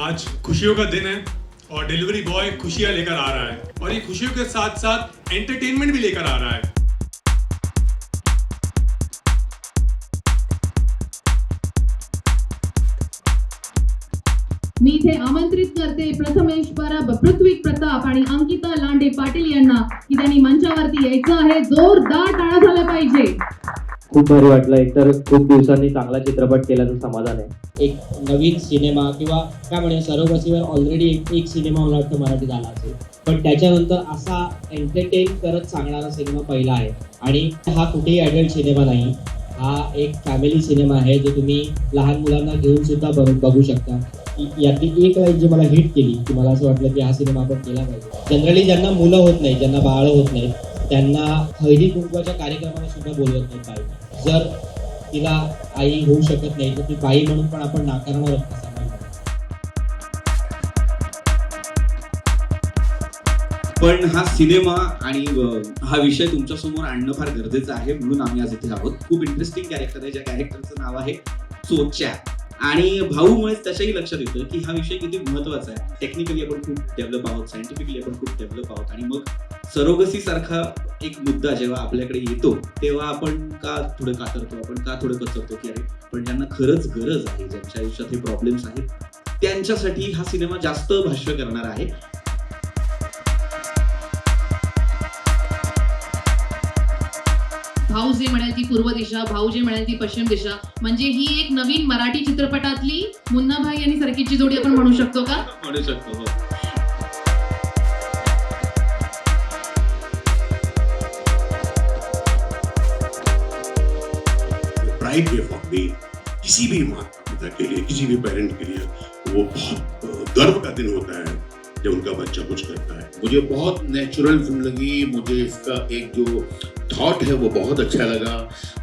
आज खुशियों का दिन है और डिलीवरी बॉय खुशियां लेकर आ रहा है। और ये खुशियों के साथ साथ एंटरटेनमेंट भी लेकर आ रहा है। मी इथे आमंत्रित करते प्रथमेश परब पृथ्वी प्रताप आणि अंकिता लांडे पाटील यांना की त्यांनी मंचावरती यायचं आहे जोरदार टाळा झाला पाहिजे. खूप भारी वाटलं एकतर खूप दिवसांनी चांगला चित्रपट केल्याचं समाधान आहे. एक नवीन सिनेमा किंवा काय म्हणूया सरोगसीवर ऑलरेडी एक एक सिनेमा मला वाटतं मराठी झाला असेल. पण त्याच्यानंतर असा एंटरटेन करत सांगणारा सिनेमा पहिला आहे. आणि हा कुठेही अडल्ट सिनेमा नाही. हा एक फॅमिली सिनेमा आहे जो तुम्ही लहान मुलांना घेऊन सुद्धा बघू शकता. यातली एक लाईन जी मला हिट केली की मला असं वाटलं की हा सिनेमा आपण केला पाहिजे. जनरली ज्यांना मुलं होत नाही ज्यांना बाळ होत नाही त्यांना हळदी कुंकवाच्या कार्यक्रमाला सुद्धा बोलवत नाही बाई जर तिला आई होऊ शकत नाही तर ती बाई म्हणून पण आपण नाकारणार आहोत पण हा सिनेमा आणि हा विषय तुमच्यासमोर आणणं फार गरजेचं आहे म्हणून आम्ही आज इथे आहोत. खूप इंटरेस्टिंग कॅरेक्टर आहे ज्या कॅरेक्टरचं नाव आहे चोच्या. आणि भाऊमुळेच त्याच्याही लक्षात येतं की हा विषय किती महत्त्वाचा आहे. टेक्निकली आपण खूप डेव्हलप आहोत सायंटिफिकली आपण खूप डेव्हलप आहोत. आणि मग सरोगसी सारखा एक मुद्दा जेव्हा आपल्याकडे येतो तेव्हा आपण का थोडं कातरतो आपण का थोडं कचरतो की अरे पण ज्यांना खरंच गरज आहे ज्यांच्या आयुष्यात हे प्रॉब्लेम्स आहेत त्यांच्यासाठी हा सिनेमा जास्त भाष्य करणार आहे. भाऊ जे म्हणाल ती पूर्व दिशा भाऊ जे म्हणाल ती पश्चिम दिशा म्हणजे ही एक नवीन मराठी चित्रपटातली मुन्नाभाई आणि सरकीची जोडी आपण म्हणू शकतो का? म्हणू शकतो हो. प्राइड डे फॉर मी किसी भी माता पिता के लिए, किसी भी पेरेंट के लिए, वो बहुत गर्व का दिन होता है जब उनका बच्चा कुछ करता है। मुझे बहुत नेचुरल फ़िल्म लगी, मुझे इसका एक जो थॉट है वो बहुत अच्छा लगा।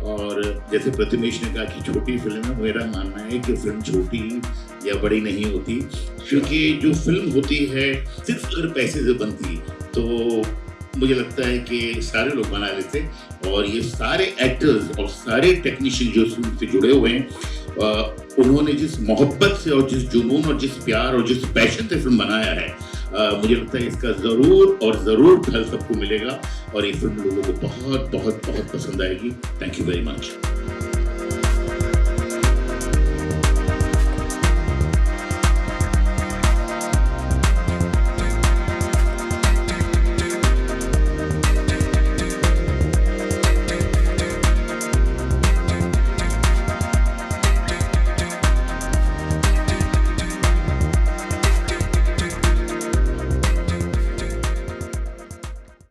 और जैसे प्रतिमेश ने कहा कि छोटी फ़िल्म है, मेरा मानना है कि फ़िल्म छोटी या बड़ी नहीं होती, क्योंकि जो फ़िल्म होती है, सिर्फ़ अगर पैसे से बनती तो मुझे लगता है कि सारे लोग बना लेते और ये सारे एक्टर्स और सारे टेक्नीशियन जो फ़िल्म से जुड़े हुए हैं उन्होंने जिस मोहब्बत से और जिस जुनून और जिस प्यार और जिस पैशन से फ़िल्म बनाया है मुझे लगता है इसका ज़रूर और ज़रूर फल सबको मिलेगा और ये फ़िल्म लोगों को बहुत बहुत बहुत पसंद आएगी। Thank you very much